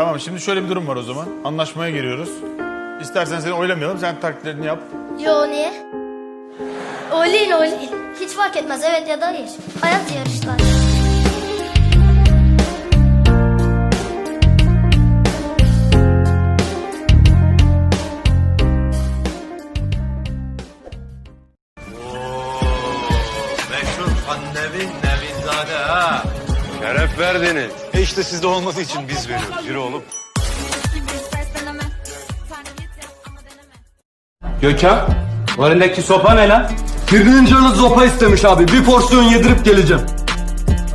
Tamam şimdi şöyle bir durum var o zaman. Anlaşmaya giriyoruz. İstersen seni oylamayalım. Sen taklitlerini yap. Yo niye? Oynayın oynayın. Hiç fark etmez evet ya da hayır. Hayat yarışlar. Meşhur Kannevi Nevinzade ha. Şeref verdiniz. İşte sizde olmadığı için biz veriyoruz. Yürü oğlum. Gökhan, o elindeki sopa ne lan? Birinin canı zopa istemiş abi. Bir porsiyon yedirip geleceğim.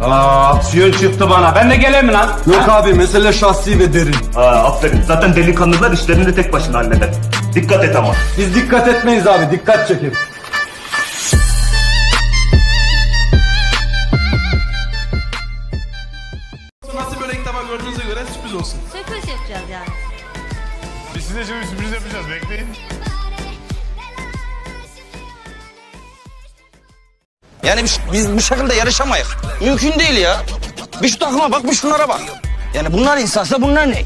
Aa, aksiyon çıktı bana. Ben de geleyim mi lan? Yok abi mesele şahsi ve derin. Aa, aferin. Zaten delikanlılar işlerini de tek başına halleder. Dikkat et ama. Biz dikkat etmeyiz abi. Dikkat çekeriz. Size şimdi sürpriz yapacağız. Bekleyin. Yani biz, biz bu şekilde yarışamayız. Mümkün değil ya. Bir şu takıma bak bir şunlara bak. Yani bunlar insansa bunlar ne?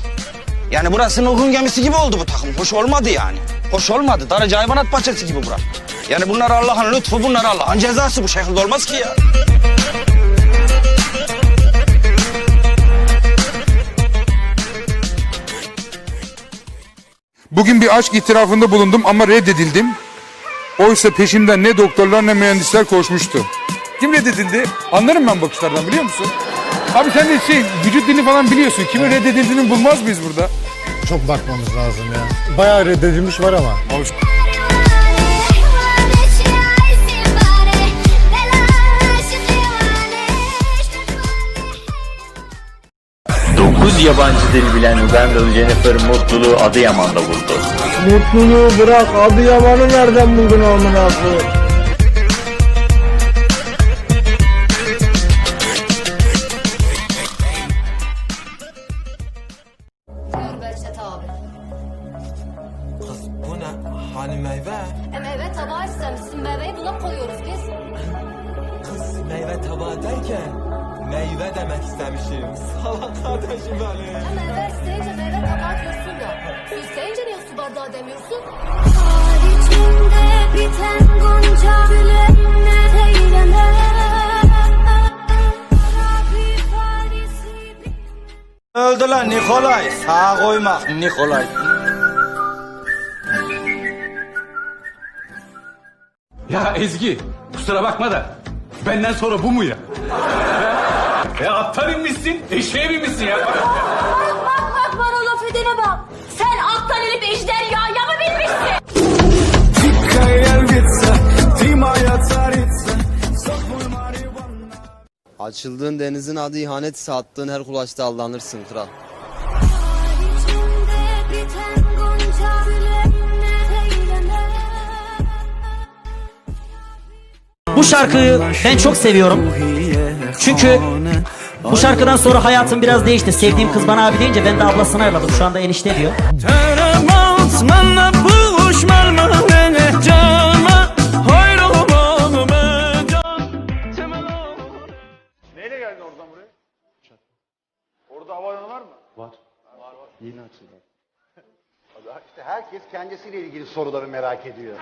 Yani burası Nuh'un gemisi gibi oldu bu takım. Hoş olmadı yani. Hoş olmadı. Darıca hayvanat bahçesi gibi bura. Yani bunlar Allah'ın lütfu, bunlar Allah'ın cezası. Bu şekilde olmaz ki ya. Bugün bir aşk itirafında bulundum ama reddedildim. Oysa peşimden ne doktorlar ne mühendisler koşmuştu. Kim reddedildi? Anlarım ben bakışlardan biliyor musun? Abi sen de şey vücut dilini falan biliyorsun. Kimin reddedildiğini bulmaz mıyız burada? Çok bakmamız lazım ya. Bayağı reddedilmiş var ama. Dokuz yabancı dil bilen Ugandalı Jennifer mutluluğu Adıyaman'da buldu. Mutluluğu bırak. Adıyaman'ı nereden buldun amına koyayım? Kız bu ne? Hani meyve? E meyve tabağı istemişsin. Meyveyi buna koyuyoruz biz. Kız meyve tabağı derken meyve demek istemişim. Salak kardeşim benim. E meyve isteyince meyve tabağı diyorsun ya. Su isteyince niye su bardağı demiyorsun? içinde biten gonca gülenle eyleme Öldü lan Nikolay. Sağa koyma Nikolay. Ya Ezgi, kusura bakma da benden sonra bu mu ya? Ya attan inmişsin, eşeğe binmişsin ya. Bak bak bana laf edene bak Sen attan inip ejderhaya mı binmişsin? Açıldığın denizin adı ihanet ise attığın her kulaçta aldanırsın kral. Bu şarkıyı ben çok seviyorum. Çünkü bu şarkıdan sonra hayatım biraz değişti. Sevdiğim kız bana abi deyince ben de ablasına ayarladım. Şu anda enişte diyor. Neyle geldin oradan buraya? Orada havaalanı var mı? Var. Yeni açıldı. İşte herkes kendisiyle ilgili soruları merak ediyor.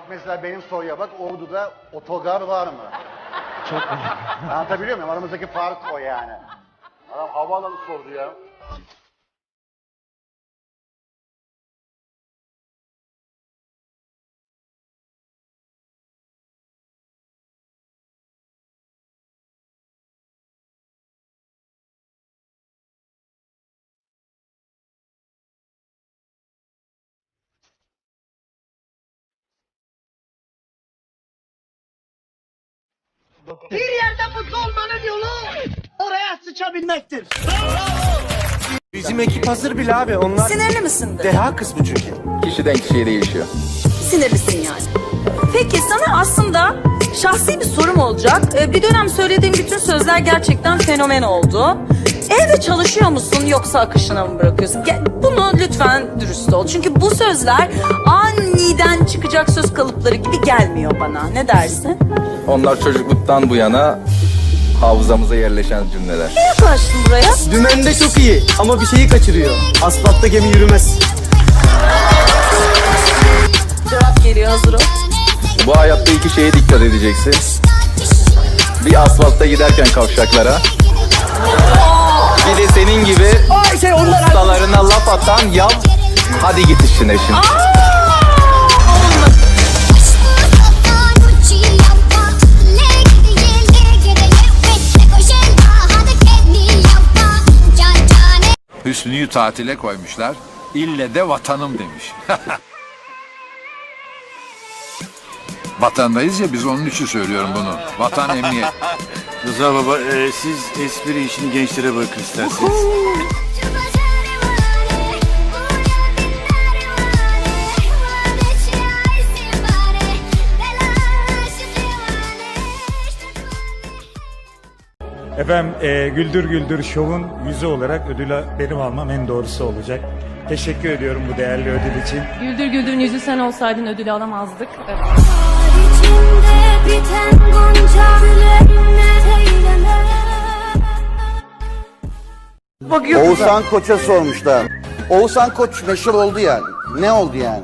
Bak mesela benim soruya bak Ordu'da otogar var mı? Çok Anlatabiliyor muyum? Aramızdaki fark o yani. Adam havaalanı sordu ya. Bir yerde mutlu olmanın yolu oraya sıçabilmektir. Bizim ekip hazır bile abi. Onlar Sinirli misin? deha kısmı çünkü. Kişiden kişiye değişiyor. Sinirlisin yani. Peki sana aslında şahsi bir sorum olacak. Ee, Bir dönem söylediğim bütün sözler gerçekten fenomen oldu. Evde çalışıyor musun yoksa akışına mı bırakıyorsun? Gel, bunu lütfen dürüst ol. Çünkü bu sözler aniden çıkacak söz kalıpları gibi gelmiyor bana. Ne dersin? Onlar çocukluktan bu yana hafızamıza yerleşen cümleler. Niye yaklaştın buraya? Dümende çok iyi ama bir şeyi kaçırıyor. Asfaltta gemi yürümez. Cevap geliyor hazır ol. Bu hayatta iki şeye dikkat edeceksin. Bir asfaltta giderken kavşaklara. De senin gibi ustalarına laf atan yav. Hadi git işine şimdi. Hüsnü'yü tatile koymuşlar. İlle de vatanım demiş. Vatandayız ya biz onun için söylüyorum bunu. Vatan emniyet. Rıza baba e, siz espri işini gençlere bırakın isterseniz. Efendim e, Güldür Güldür Show'un yüzü olarak ödülü benim almam en doğrusu olacak. Teşekkür ediyorum bu değerli ödül için. Güldür Güldür'ün yüzü sen olsaydın ödülü alamazdık. Oğuzhan Koç'a sormuşlar. Oğuzhan Koç meşhur oldu yani. Ne oldu yani?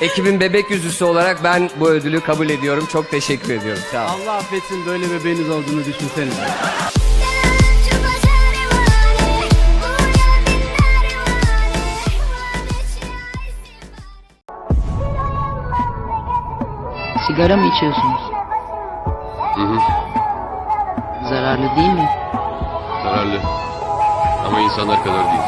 Ekibin bebek yüzüsü olarak ben bu ödülü kabul ediyorum. Çok teşekkür ediyorum. Sağ olun. Allah affetsin böyle bebeğiniz olduğunu düşünsenize. Sigara mı içiyorsunuz? Zararlı değil mi? Zararlı. Ama insanlar kadar değil.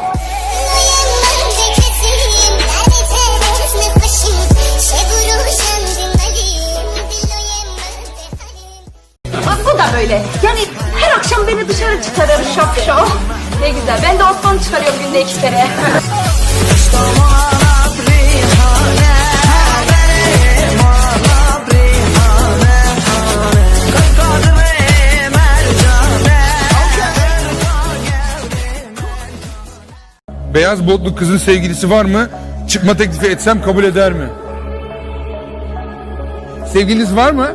Bak bu da böyle. Yani her akşam beni dışarı çıkarır şok. Ne güzel. Ben de Osman'ı çıkarıyorum günde iki kere. Beyaz botlu kızın sevgilisi var mı? Çıkma teklifi etsem kabul eder mi? Sevgiliniz var mı?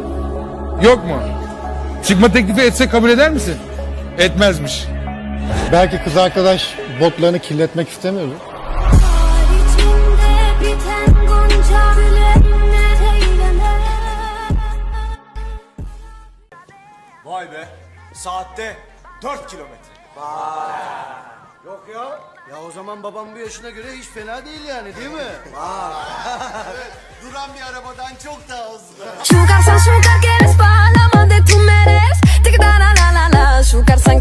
Yok mu? Çıkma teklifi etse kabul eder misin? Etmezmiş. Belki kız arkadaş botlarını kirletmek istemiyordu. Vay be. Saatte 4 kilometre. Yok ya. Ya o zaman babam bu yaşına göre hiç fena değil yani değil mi? evet, duran bir arabadan çok daha hızlı. Şugar sen şugar geres bağlama meres. Tik la la la la. Şugar sen.